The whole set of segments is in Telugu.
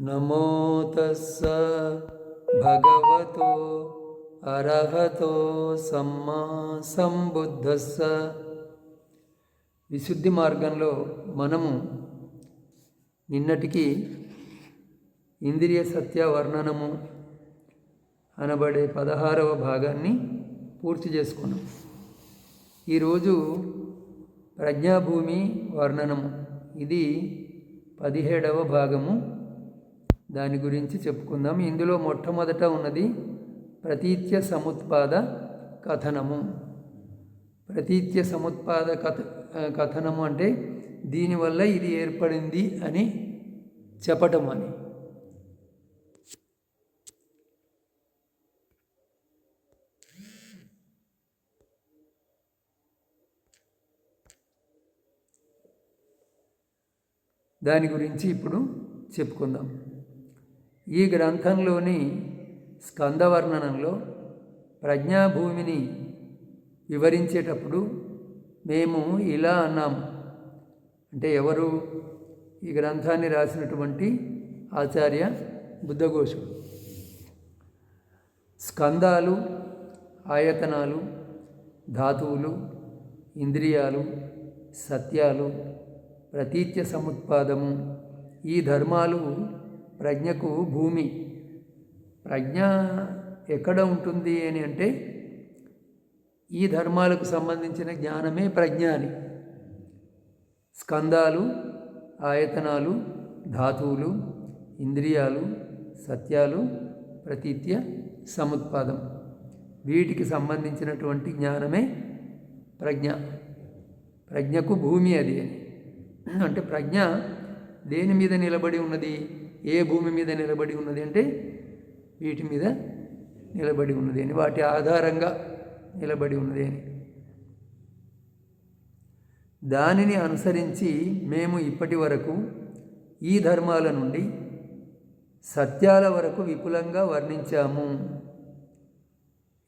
నమో తస్స భగవతో అర్హతో సమ్మా సంబుద్ధస్స. విశుద్ధి మార్గంలో మనము నిన్నటికి ఇంద్రియ సత్య వర్ణనము అనబడే పదహారవ భాగాన్ని పూర్తి చేసుకున్నాం. ఈరోజు ప్రజ్ఞాభూమి వర్ణనము. ఇది పదిహేడవ భాగము. దాని గురించి చెప్పుకుందాం. ఇందులో మొట్టమొదట ఉన్నది ప్రతీత్య సముత్పాద కథనము. ప్రతీత్య సముత్పాద కథ కథనము అంటే దీనివల్ల ఇది ఏర్పడింది అని చెప్పటం అని. దాని గురించి ఇప్పుడు చెప్పుకుందాం. ఈ గ్రంథంలోని స్కందవర్ణనంలో ప్రజ్ఞాభూమిని వివరించేటప్పుడు మేము ఇలా అన్నాము. అంటే ఎవరు ఈ గ్రంథాన్ని రాసినటువంటి ఆచార్య బుద్ధఘోషుడు? స్కందాలు ఆయతనాలు ధాతువులు ఇంద్రియాలు సత్యాలు ప్రతీత్య సముత్పాదము ఈ ధర్మాలు ప్రజ్ఞకు భూమి. ప్రజ్ఞ ఎక్కడ ఉంటుంది అని అంటే ఈ ధర్మాలకు సంబంధించిన జ్ఞానమే ప్రజ్ఞ అని. స్కందాలు ఆయతనాలు ధాతువులు ఇంద్రియాలు సత్యాలు ప్రతీత్య సముత్పాదం. వీటికి సంబంధించినటువంటి జ్ఞానమే ప్రజ్ఞ. ప్రజ్ఞకు భూమి అది అని. అంటే ప్రజ్ఞ దేని మీద నిలబడి ఉన్నది? ఏ భూమి మీద నిలబడి ఉన్నది అంటే వీటి మీద నిలబడి ఉన్నది అని వాటి ఆధారంగా నిలబడి ఉన్నది అని. దానిని అనుసరించి మేము ఇప్పటి వరకు ఈ ధర్మాల నుండి సత్యాల వరకు విపులంగా వర్ణించాము.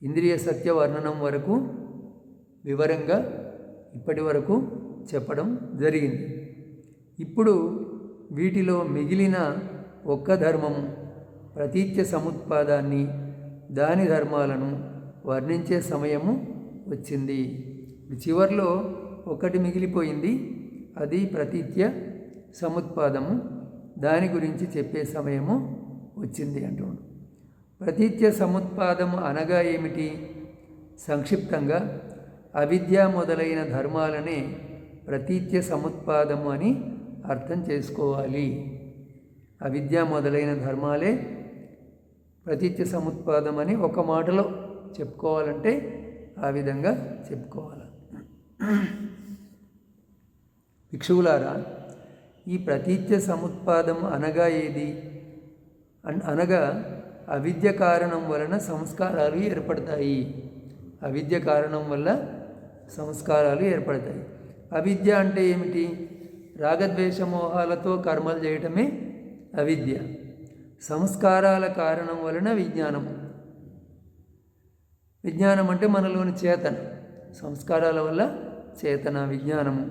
ఇంద్రియ సత్య వర్ణనం వరకు వివరంగా ఇప్పటి వరకు చెప్పడం జరిగింది. ఇప్పుడు వీటిలో మిగిలిన ఒక్క ధర్మము ప్రతీత్య సముత్పాదాన్ని దాని ధర్మాలను వర్ణించే సమయము వచ్చింది. చివరిలో ఒకటి మిగిలిపోయింది. అది ప్రతీత్య సముత్పాదము. దాని గురించి చెప్పే సమయము వచ్చింది అంటుండు. ప్రతీత్య సముత్పాదము అనగా ఏమిటి? సంక్షిప్తంగా అవిద్య మొదలైన ధర్మాలనే ప్రతీత్య సముత్పాదము అని అర్థం చేసుకోవాలి. అవిద్య మొదలైన ధర్మాలే ప్రతిత్య సముత్పాదం అని ఒక మాటలో చెప్పుకోవాలంటే ఆ విధంగా చెప్పుకోవాలి. భిక్షువులారా ఈ ప్రతీత్య సముత్పాదం అనగా ఏది? అన్ అనగా అవిద్య కారణం వలన సంస్కారాలు ఏర్పడతాయి. అవిద్య కారణం వల్ల సంస్కారాలు ఏర్పడతాయి. అవిద్య అంటే ఏమిటి? రాగద్వేష మోహాలతో కర్మలు చేయటమే అవిద్య. సంస్కారాల కారణం వలన విజ్ఞానం. విజ్ఞానం అంటే మనలోని చేతన. సంస్కారాల వల్ల చేతన విజ్ఞానము.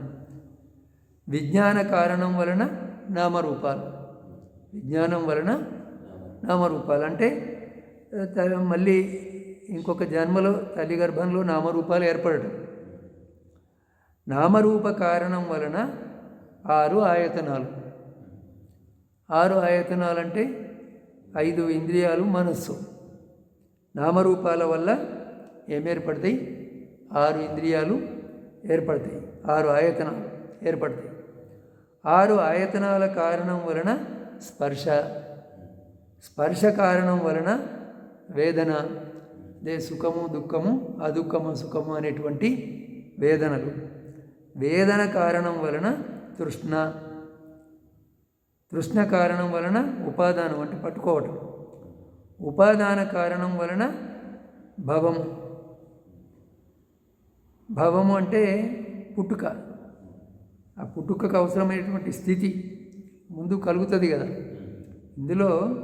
విజ్ఞాన కారణం వలన నామరూపాలు. విజ్ఞానం వలన నామరూపాలు. అంటే మళ్ళీ ఇంకొక జన్మలో తల్లి గర్భంలో నామరూపాలు ఏర్పడటం. నామరూప కారణం వలన ఆరు ఆయతనాలు. ఆరు ఆయతనాలంటే ఐదు ఇంద్రియాలు మనస్సు. నామరూపాల వల్ల ఏమేర్పడతాయి? ఆరు ఇంద్రియాలు ఏర్పడతాయి. ఆరు ఆయతనాలు ఏర్పడతాయి. ఆరు ఆయతనాల కారణం వలన స్పర్శ. స్పర్శ కారణం వలన వేదన. అదే సుఖము దుఃఖము అదుఃఖము సుఖము అనేటువంటి వేదనలు. వేదన కారణం వలన తృష్ణ. కృష్ణ కారణం వలన ఉపాదానం అంటే పట్టుకోవటం. ఉపాదాన కారణం వలన భవం భవము అంటే పుట్టుక. ఆ పుట్టుకకు అవసరమైనటువంటి స్థితి ముందు కలుగుతుంది కదా. ఇందులో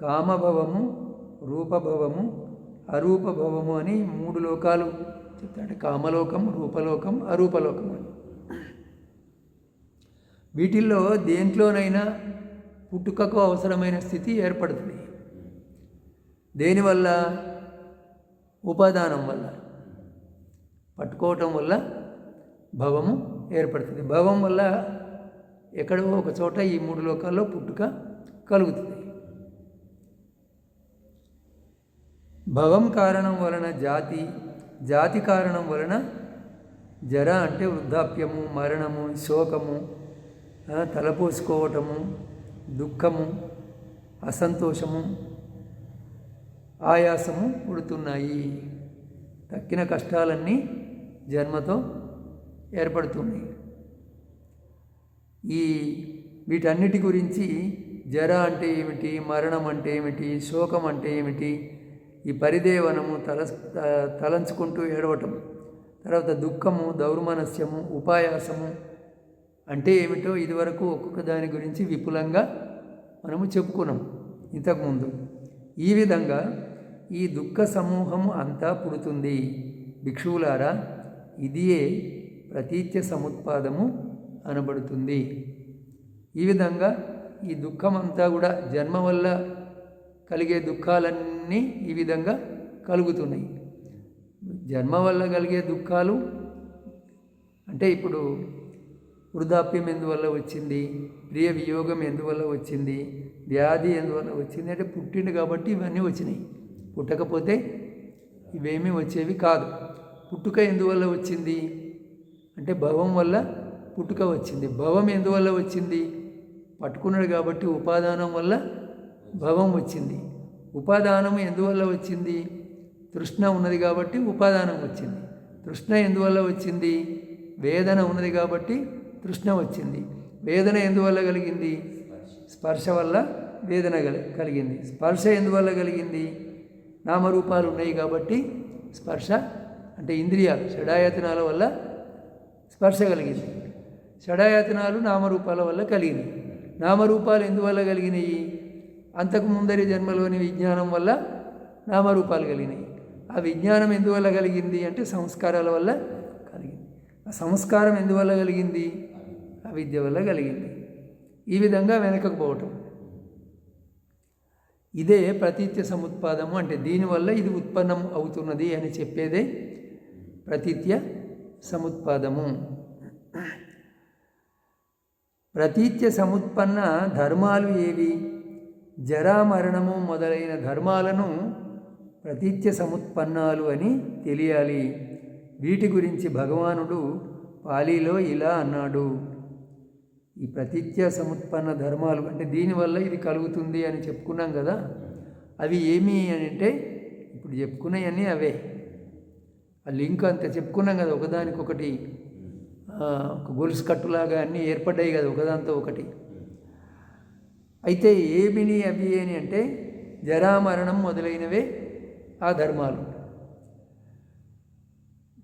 కామభవము రూపభవము అరూపభవము అని మూడు లోకాలు చెప్తాడు కామలోకం రూపలోకం అరూపలోకం వీటిల్లో దేంట్లోనైనా పుట్టుకకు అవసరమైన స్థితి ఏర్పడుతుంది. దేనివల్ల? ఉపాదానం వల్ల. పట్టుకోవటం వల్ల భవము ఏర్పడుతుంది. భవం వల్ల ఎక్కడో ఒక చోట ఈ మూడు లోకాల్లో పుట్టుక కలుగుతుంది. భవం కారణం వలన జాతి జాతి కారణం వలన జర అంటే వృద్ధాప్యము మరణము శోకము తలపోసుకోవటము దుఃఖము అసంతోషము ఆయాసము పుడుతున్నాయి. తక్కిన కష్టాలన్నీ జన్మతో ఏర్పడుతున్నాయి. ఈ వీటన్నిటి గురించి జర అంటే ఏమిటి మరణం అంటే ఏమిటి శోకం అంటే ఏమిటి ఈ పరిదేవనము తల త- తలంచుకుంటూ ఏడవటం తర్వాత దుఃఖము దౌర్మనస్యము ఉపాయాసము అంటే ఏమిటో ఇదివరకు ఒక్కొక్క దాని గురించి విపులంగా మనము చెప్పుకున్నాం ఇంతకుముందు. ఈ విధంగా ఈ దుఃఖ సమూహం అంతా పుడుతుంది. భిక్షువులారా ఇదియే ప్రతీత్య సముత్పాదము అనబడుతుంది. ఈ విధంగా ఈ దుఃఖం అంతా కూడా జన్మ వల్ల కలిగే దుఃఖాలన్నీ ఈ విధంగా కలుగుతున్నాయి. జన్మ వల్ల కలిగే దుఃఖాలు అంటే ఇప్పుడు వృద్ధాప్యం ఎందువల్ల వచ్చింది? ప్రియ వియోగం ఎందువల్ల వచ్చింది? వ్యాధి ఎందువల్ల వచ్చింది? అంటే పుట్టిండు కాబట్టి ఇవన్నీ వచ్చినాయి. పుట్టకపోతే ఇవేమీ వచ్చేవి కాదు. పుట్టుక ఎందువల్ల వచ్చింది? అంటే భవం వల్ల పుట్టుక వచ్చింది. భవం ఎందువల్ల వచ్చింది? పట్టుకున్నాడు కాబట్టి ఉపాదానం వల్ల భవం వచ్చింది. ఉపాదానం ఎందువల్ల వచ్చింది? తృష్ణ ఉన్నది కాబట్టి ఉపాదానం వచ్చింది. తృష్ణ ఎందువల్ల వచ్చింది? వేదన ఉన్నది కాబట్టి తృష్ణ వచ్చింది. వేదన ఎందువల్ల కలిగింది? స్పర్శ వల్ల వేదన కలి- కలిగింది. స్పర్శ ఎందువల్ల కలిగింది? నామరూపాలు ఉన్నాయి కాబట్టి స్పర్శ అంటే ఇంద్రియాలు షడాయతనాల వల్ల స్పర్శ కలిగింది. షడాయతనాలు నామరూపాల వల్ల కలిగినాయి. నామరూపాలు ఎందువల్ల కలిగినాయి? అంతకు ముందరి జన్మలోని విజ్ఞానం వల్ల నామరూపాలు కలిగినాయి. ఆ విజ్ఞానం ఎందువల్ల కలిగింది అంటే సంస్కారాల వల్ల కలిగింది. ఆ సంస్కారం ఎందువల్ల కలిగింది? విద్య వల్ల కలిగింది. ఈ విధంగా వెనకకు పోవటం. ఇదే ప్రతీత్య సముత్పాదము అంటే దీనివల్ల ఇది ఉత్పన్నం అవుతున్నది అని చెప్పేదే ప్రతీత్య సముత్పాదము. ప్రతీత్య సముత్పన్న ధర్మాలు ఏవి? జరామరణము మొదలైన ధర్మాలను ప్రతీత్య సముత్పన్నాలు అని తెలియాలి. వీటి గురించి భగవానుడు పాలీలో ఇలా అన్నాడు. ఈ ప్రతిత్య సముత్పన్న ధర్మాలు అంటే దీనివల్ల ఇది కలుగుతుంది అని చెప్పుకున్నాం కదా అవి ఏమి అని అంటే ఇప్పుడు చెప్పుకున్నాయన్నీ అవే. ఆ లింక్ అంత చెప్పుకున్నాం కదా ఒకదానికొకటి ఒక గొలుసు కట్టులాగా అన్నీ ఏర్పడ్డాయి కదా ఒకదాంతో ఒకటి. అయితే ఏమిని అవి అని అంటే జరామరణం మొదలైనవే ఆ ధర్మాలు.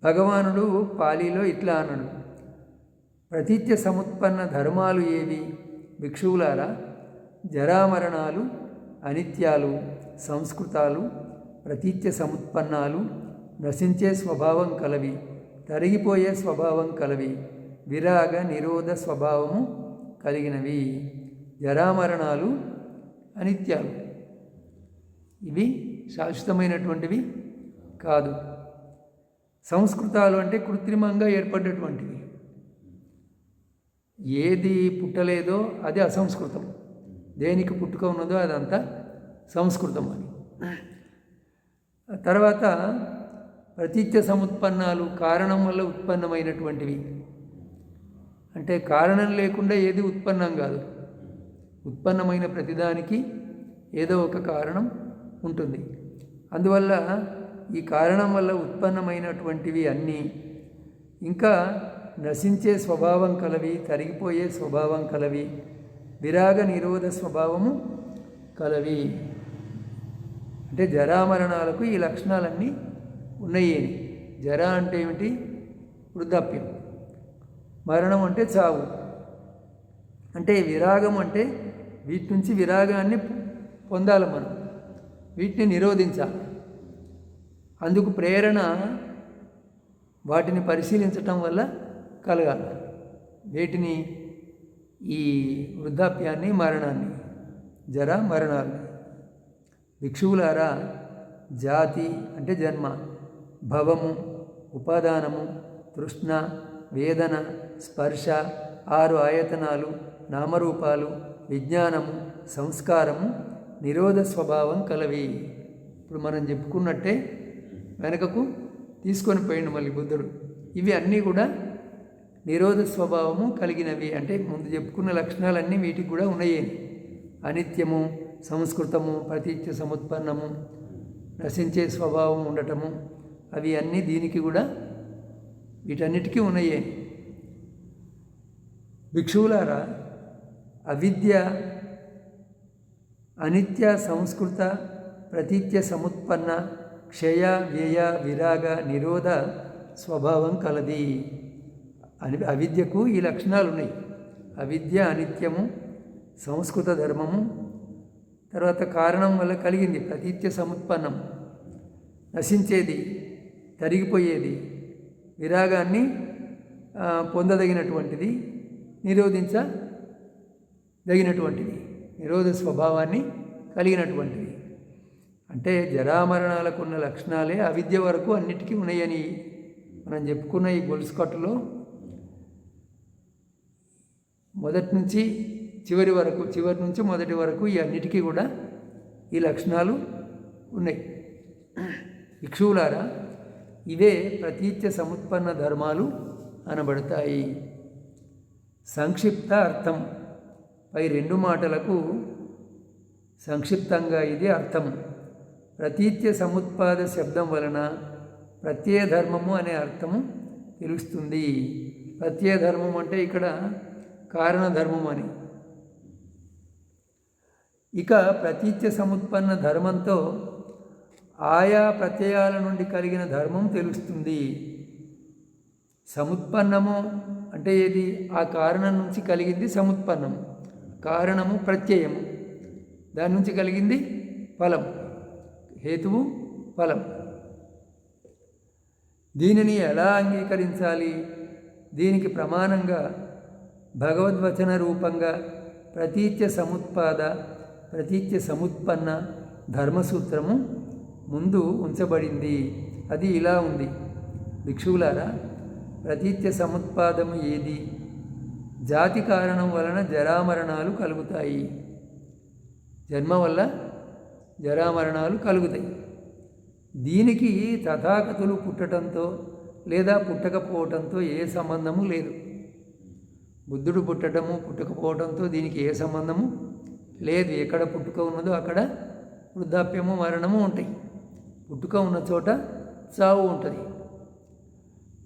భగవానుడు పాలీలో ఇట్లా అన్నాడు ప్రతిత్య సముత్పన్న ధర్మాలు ఏవి? భిక్షువులారా జరామరణాలు అనిత్యాలు సంస్కృతాలు ప్రతీత్య సముత్పన్నాలు నశించే స్వభావం కలవి తరిగిపోయే స్వభావం కలవి విరాగ నిరోధ స్వభావము కలిగినవి. జరామరణాలు అనిత్యాలు. ఇవి శాశ్వతమైనటువంటివి కాదు. సంస్కృతాలు అంటే కృత్రిమంగా ఏర్పడినటువంటివి ఏది పుట్టలేదో అది అసంస్కృతం. దేనికి పుట్టుక ఉన్నదో అదంతా సంస్కృతం అని. తర్వాత ప్రతీత్య సముత్పన్నాలు కారణం వల్ల ఉత్పన్నమైనటువంటివి. అంటే కారణం లేకుండా ఏది ఉత్పన్నం కాదు. ఉత్పన్నమైన ప్రతిదానికి ఏదో ఒక కారణం ఉంటుంది. అందువల్ల ఈ కారణం వల్ల ఉత్పన్నమైనటువంటివి అన్నీ ఇంకా నశించే స్వభావం కలవి తరిగిపోయే స్వభావం కలవి విరాగ నిరోధ స్వభావము కలవి. అంటే జరామరణాలకు ఈ లక్షణాలన్నీ ఉన్నాయి జర అంటే ఏమిటి? వృద్ధాప్యం. మరణం అంటే చావు. అంటే విరాగం అంటే వీటి నుంచి విరాగాన్ని పొందాలి మనం. వీటిని నిరోధించాలి. అందుకు ప్రేరణ వాటిని పరిశీలించటం వల్ల కలగాలి వీటిని ఈ వృద్ధాప్యాన్ని మరణాన్ని జర మరణాలు భిక్షువులారా జాతి అంటే జన్మ భవము ఉపాదానము తృష్ణ వేదన స్పర్శ ఆరు ఆయతనాలు నామరూపాలు విజ్ఞానము సంస్కారము నిరోధ స్వభావం కలవి. ఇప్పుడు మనం చెప్పుకున్నట్టే వెనకకు తీసుకొని పోయిండు మళ్ళీ బుద్ధుడు. ఇవి అన్నీ కూడా నిరోధ స్వభావము కలిగినవి అంటే ముందు చెప్పుకున్న లక్షణాలన్నీ వీటికి కూడా ఉన్నాయి. అనిత్యము సంస్కృతము ప్రతీత్య సముత్పన్నము నశించే స్వభావం ఉండటము అవి అన్నీ దీనికి కూడా వీటన్నిటికీ ఉన్నాయే. భిక్షువులారా అవిద్య అనిత్య సంస్కృత ప్రతీత్య సముత్పన్న క్షయ వ్యయ విరాగ నిరోధ స్వభావం కలది. అని అవిద్యకు ఈ లక్షణాలు ఉన్నాయి అవిద్య అనిత్యము సంస్కృత ధర్మము తర్వాత కారణం వల్ల కలిగింది ప్రతీత్య సముత్పన్నం. నశించేది తరిగిపోయేది విరాగాన్ని పొందదగినటువంటిది నిరోధించదగినటువంటిది నిరోధ స్వభావాన్ని కలిగినటువంటిది. అంటే జరామరణాలకు ఉన్న లక్షణాలే అవిద్య వరకు అన్నిటికీ ఉన్నాయని మనం చెప్పుకున్న ఈ గొలుసు కట్టులో మొదటి నుంచి చివరి వరకు చివరి నుంచి మొదటి వరకు ఈ అన్నిటికీ కూడా ఈ లక్షణాలు ఉన్నాయి. భిక్షువులారా ఇవే ప్రతీత్య సముత్పన్న ధర్మాలు అనబడతాయి. సంక్షిప్త అర్థం. పై రెండు మాటలకు సంక్షిప్తంగా ఇది అర్థం. ప్రతీత్య సముత్పాద శబ్దం వలన ప్రత్యయ ధర్మము అనే అర్థము తెలుస్తుంది. ప్రత్యయ ధర్మం అంటే ఇక్కడ కారణధర్మం అని ఇక ప్రతీత్య సముత్పన్న ధర్మంతో ఆయా ప్రత్యయాల నుండి కలిగిన ధర్మం తెలుస్తుంది. సముత్పన్నము అంటే ఏది? ఆ కారణం నుంచి కలిగింది సముత్పన్నం. కారణము ప్రత్యయము. దాని నుంచి కలిగింది ఫలం. హేతువు ఫలం. దీనిని ఎలా అంగీకరించాలి? దీనికి ప్రమాణంగా భగవద్వచన రూపంగా ప్రతీత్య సముత్పాద ప్రతీత్య సముత్పన్న ధర్మసూత్రము ముందు ఉంచబడింది. అది ఇలా ఉంది. భిక్షువులారా ప్రతీత్య సముత్పాదము ఏది? జాతి కారణం వలన జరామరణాలు కలుగుతాయి. జన్మ వల్ల జరామరణాలు కలుగుతాయి. దీనికి తథాగతులు పుట్టడంతో లేదా పుట్టకపోవటంతో ఏ సంబంధము లేదు. బుద్ధుడు పుట్టడము పుట్టకపోవడంతో దీనికి ఏ సంబంధము లేదు. ఎక్కడ పుట్టుక ఉన్నదో అక్కడ వృద్ధాప్యము మరణము ఉంటాయి. పుట్టుక ఉన్న చోట చావు ఉంటుంది.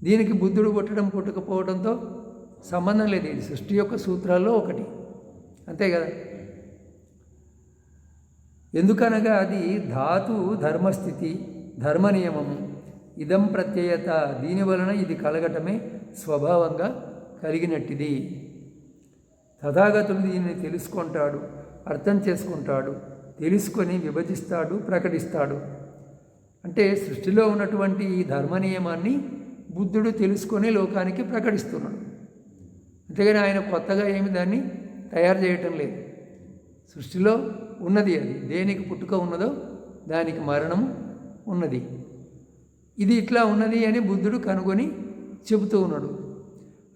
దీనికి బుద్ధుడు పుట్టడం పుట్టకపోవడంతో సంబంధం లేదు. ఇది సృష్టి యొక్క సూత్రాల్లో ఒకటి. అంతే కదా? ఎందుకనగా అది ధాతు ధర్మస్థితి ధర్మ నియమము ఇదం ప్రత్యయత. దీని వలన ఇది కలగటమే స్వభావంగా కలిగినట్టిది. తథాగతుడు దీనిని తెలుసుకుంటాడు అర్థం చేసుకుంటాడు తెలుసుకొని విభజిస్తాడు ప్రకటిస్తాడు. అంటే సృష్టిలో ఉన్నటువంటి ఈ ధర్మ నియమాన్ని బుద్ధుడు తెలుసుకొని లోకానికి ప్రకటిస్తున్నాడు. అంతేగాని ఆయన కొత్తగా ఏమి దాన్ని తయారు చేయటం లేదు. సృష్టిలో ఉన్నది అది. దేనికి పుట్టుక ఉన్నదో దానికి మరణము ఉన్నది. ఇది ఇట్లా ఉన్నది అని బుద్ధుడు కనుగొని చెబుతూ ఉన్నాడు.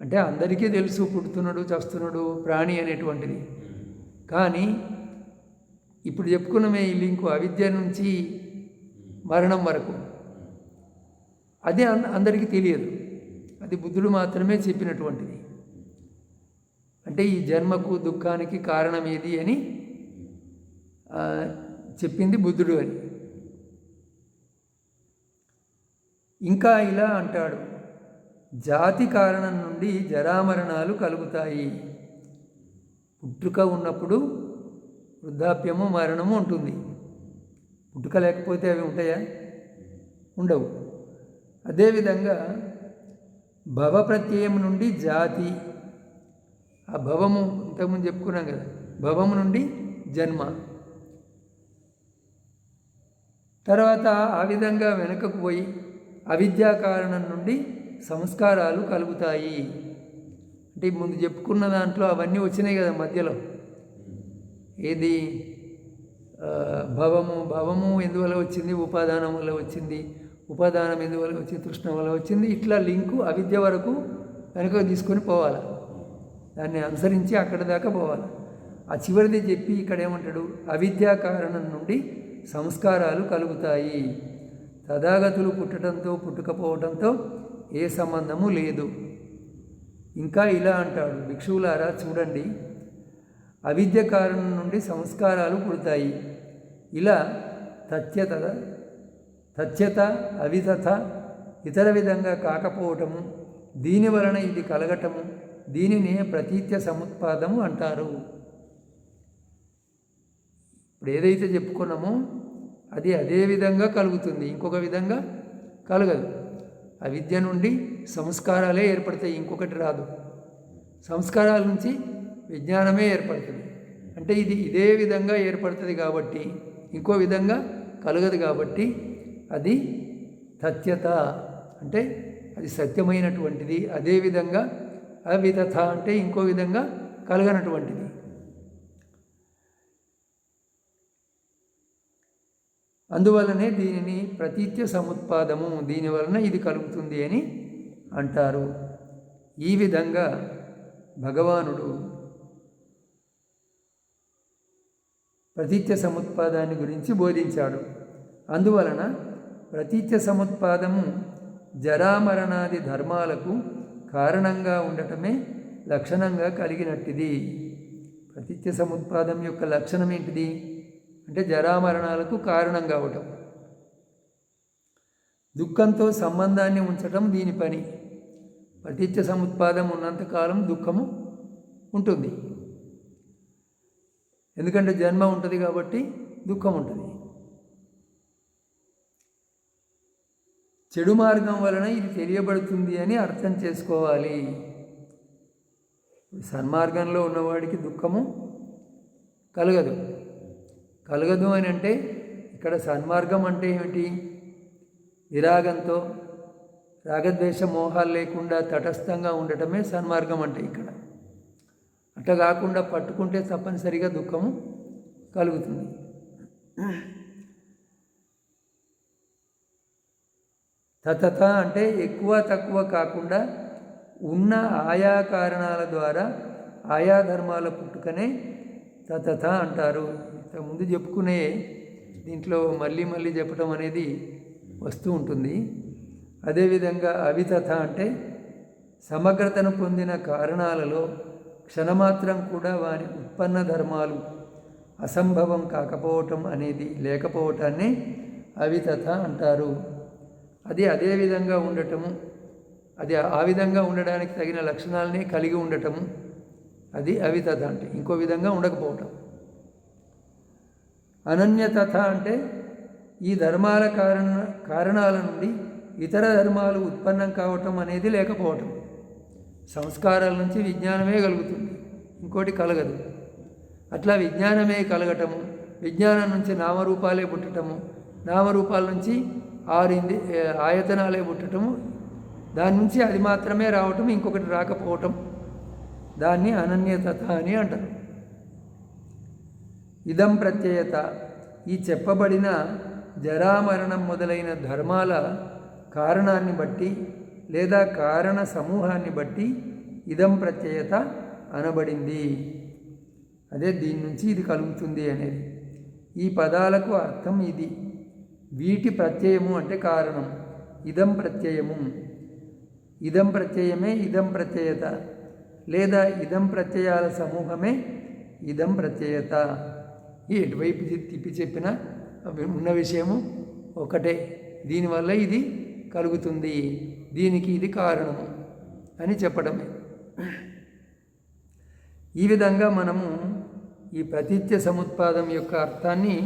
అంటే అందరికీ తెలుసు పుడుతున్నాడు చస్తున్నాడు ప్రాణి అనేటువంటిది. కానీ ఇప్పుడు చెప్పుకున్నమే ఈ లింకు అవిద్య నుంచి మరణం వరకు. అదే అందరికీ తెలియదు. అది బుద్ధుడు మాత్రమే చెప్పినటువంటిది. అంటే ఈ జన్మకు దుఃఖానికి కారణం ఏది అని చెప్పింది బుద్ధుడు అని. ఇంకా ఇలా అంటాడు. జాతి కారణం నుండి జరామరణాలు కలుగుతాయి. పుట్టుక ఉన్నప్పుడు వృద్ధాప్యము మరణము ఉంటుంది. పుట్టుక లేకపోతే అవి ఉంటాయా? ఉండవు. అదేవిధంగా భవ ప్రత్యయం నుండి జాతి. ఆ భవము ఇంతకుముందు చెప్పుకున్నాం కదా భవము నుండి జన్మ. తర్వాత ఆ విధంగా వెనుకకు పోయి అవిద్యా కారణం నుండి సంస్కారాలు కలుగుతాయి. అంటే ముందు చెప్పుకున్న దాంట్లో అవన్నీ వచ్చినాయి కదా మధ్యలో. ఏది? భవము భవము ఎందువల్ల వచ్చింది? ఉపాదానం వల్ల వచ్చింది. ఉపాదానం ఎందువల్ల వచ్చింది? తృష్ణ వల్ల వచ్చింది. ఇట్లా లింకు అవిద్య వరకు వెనుక తీసుకొని పోవాలి. దాన్ని అనుసరించి అక్కడి దాకా పోవాలి. ఆ చివరిది చెప్పి ఇక్కడ ఏమంటాడు? అవిద్యా కారణం నుండి సంస్కారాలు కలుగుతాయి. తథాగతులు పుట్టడంతో పుట్టుకపోవడంతో ఏ సంబంధము లేదు. ఇంకా ఇలా అంటాడు భిక్షువులారా చూడండి. అవిద్య కారణం నుండి సంస్కారాలు పుడతాయి. ఇలా తథ్యత తథ్యత అవిధత ఇతర విధంగా కాకపోవటము దీని వలన ఇది కలగటము దీనినే ప్రతీత్య సముత్పాదము అంటారు. ఇప్పుడు ఏదైతే చెప్పుకున్నామో అది అదే విధంగా కలుగుతుంది ఇంకొక విధంగా కలగదు. అవిద్య నుండి సంస్కారాలే ఏర్పడతాయి ఇంకొకటి రాదు. సంస్కారాల నుంచి విజ్ఞానమే ఏర్పడుతుంది. అంటే ఇది ఇదే విధంగా ఏర్పడుతుంది కాబట్టి ఇంకో విధంగా కలగదు కాబట్టి అది తథ్యత. అంటే అది సత్యమైనటువంటిది అదే విధంగా అవితథ అంటే ఇంకో విధంగా కలగనటువంటిది. అందువలనే దీనిని ప్రతీత్య సముత్పాదము దీనివలన ఇది కలుగుతుంది అని అంటారు. ఈ విధంగా భగవానుడు ప్రతీత్య సముత్పాదాన్ని గురించి బోధించాడు. అందువలన ప్రతీత్య సముత్పాదము జరామరణాది ధర్మాలకు కారణంగా ఉండటమే లక్షణంగా కలిగినట్టిది. ప్రతీత్య సముత్పాదం యొక్క లక్షణం ఏంటిది? అంటే జరామరణాలకు కారణం కావటం దుఃఖంతో సంబంధాన్ని ఉంచటం దీని పని. ప్రతిత్య సముత్పాదం ఉన్నంతకాలం దుఃఖము ఉంటుంది. ఎందుకంటే జన్మ ఉంటుంది కాబట్టి దుఃఖం ఉంటుంది. చెడు మార్గం వలన ఇది తెలియబడుతుంది అని అర్థం చేసుకోవాలి. సన్మార్గంలో ఉన్నవాడికి దుఃఖము కలగదు. కలగదు అని అంటే ఇక్కడ సన్మార్గం అంటే ఏమిటి? విరాగంతో రాగద్వేష మోహాలు లేకుండా తటస్థంగా ఉండటమే సన్మార్గం అంటే ఇక్కడ. అట్లా కాకుండా పట్టుకుంటే తప్పనిసరిగా దుఃఖము కలుగుతుంది. తతత అంటే ఎక్కువ తక్కువ కాకుండా ఉన్న ఆయా కారణాల ద్వారా ఆయా ధర్మాల పుట్టుకనే తథ అంటారు. ముందు చెప్పుకునే దీంట్లో మళ్ళీ మళ్ళీ చెప్పడం అనేది వస్తూ ఉంటుంది. అదేవిధంగా అవితథ అంటే సమగ్రతను పొందిన కారణాలలో క్షణమాత్రం కూడా వారి ఉత్పన్న ధర్మాలు అసంభవం కాకపోవటం అనేది లేకపోవటాన్ని అవితథ అంటారు. అది అదే విధంగా ఉండటము అది ఆ విధంగా ఉండడానికి తగిన లక్షణాలని కలిగి ఉండటము అది అవితథ అంటే ఇంకో విధంగా ఉండకపోవటం. అనన్యతథ అంటే ఈ ధర్మాల కారణ కారణాల నుండి ఇతర ధర్మాలు ఉత్పన్నం కావటం అనేది లేకపోవటం. సంస్కారాల నుంచి విజ్ఞానమే కలుగుతుంది. ఇంకోటి కలగదు. అట్లా విజ్ఞానమే కలగటము విజ్ఞానం నుంచి నామరూపాలే పుట్టటము నామరూపాల నుంచి ఆరు ఇంది ఆయతనాలే పుట్టటము దాని నుంచి అది మాత్రమే రావటం ఇంకొకటి రాకపోవటం. దాన్ని అనన్యతత అని అంటారు. ఇదం ప్రత్యయత. ఈ చెప్పబడిన జరామరణం మొదలైన ధర్మాల కారణాన్ని బట్టి లేదా కారణ సమూహాన్ని బట్టి ఇదం ప్రత్యయత అనబడింది. అదే దీని నుంచి ఇది కలుగుతుంది అనేది. ఈ పదాలకు అర్థం ఇది. వీటి ప్రత్యయము అంటే కారణం. ఇదం ప్రత్యయము. ఇదం ప్రత్యయమే ఇదం ప్రత్యయత. లేదా ఇదం ప్రత్యయాల సమూహమే ఇదం ప్రత్యయత. ఎటువైపు తిప్పి చెప్పిన ఉన్న విషయము ఒకటే. దీనివల్ల ఇది కలుగుతుంది. దీనికి ఇది కారణము అని చెప్పడమే. ఈ విధంగా మనము ఈ ప్రతిత్య సముత్పాదం యొక్క అర్థాన్ని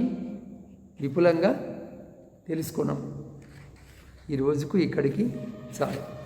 విపులంగా తెలుసుకున్నాం. ఈ రోజుకు ఇక్కడికి చాలు.